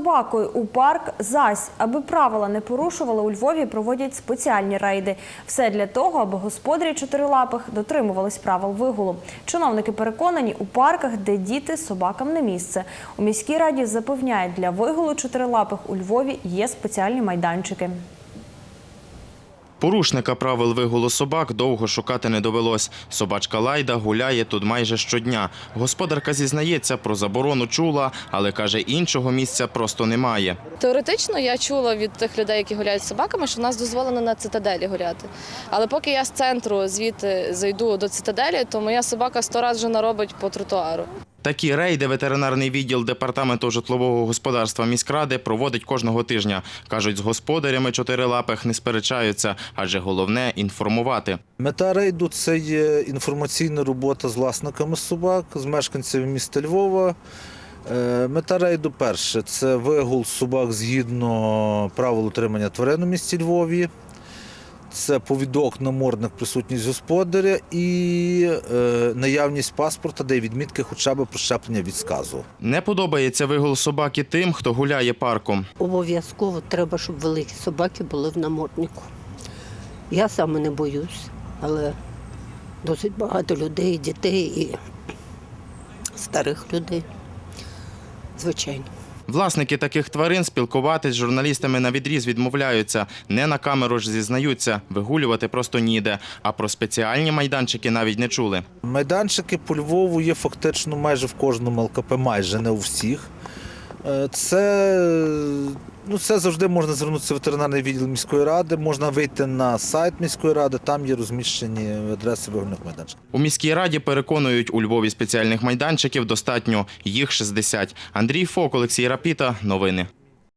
собакою у парк зась, аби правила не порушували у Львові, проводять спеціальні рейди. Все для того, аби господарі чотирилапих дотримувались правил вигулу. Чиновники переконані, у парках, де діти, собакам не місце. У міській раді запевняють, для вигулу чотирилапих у Львові є спеціальні майданчики. Порушника правил вигулу собак довго шукати не довелось. Собачка Лайда гуляє тут майже щодня. Господарка зізнається, про заборону чула, але каже, іншого місця просто немає. Теоретично я чула від тих людей, які гуляють з собаками, що в нас дозволено на цитаделі гуляти. Але поки я з центру звідти зайду до цитаделі, то моя собака сто разів вже наробить по тротуару. Такі рейди ветеринарний відділ департаменту житлового господарства міськради проводить кожного тижня. Кажуть, з господарями чотирилапих не сперечаються, адже головне інформувати. Мета рейду це є інформаційна робота з власниками собак, з мешканцями міста Львова. Е, Мета рейду перше це вигул собак згідно правил утримання тварин у місті Львові. Це повідок намордник присутність господаря і е, наявність паспорта, де є відмітки хоча б про щеплення від сказу. Не подобається вигул собаки тим, хто гуляє парком. Обов'язково треба, щоб великі собаки були в наморднику. Я саме не боюсь, але досить багато людей, дітей і старих людей. Звичайно. Власники таких тварин спілкуватись з журналістами на відріз відмовляються. Не на камеру ж зізнаються, вигулювати просто ніде. А про спеціальні майданчики навіть не чули. Майданчики по Львову є фактично майже в кожному ЛКП, майже не у всіх. Е, Це, ну, це завжди можна звернутися в ветеринарний відділ міської ради, можна вийти на сайт міської ради, там є розміщені адреси вигульних майданчиків. У міській раді переконують, у Львові спеціальних майданчиків достатньо. Їх 60. Андрій Фок, Олексій Рапіта. Новини.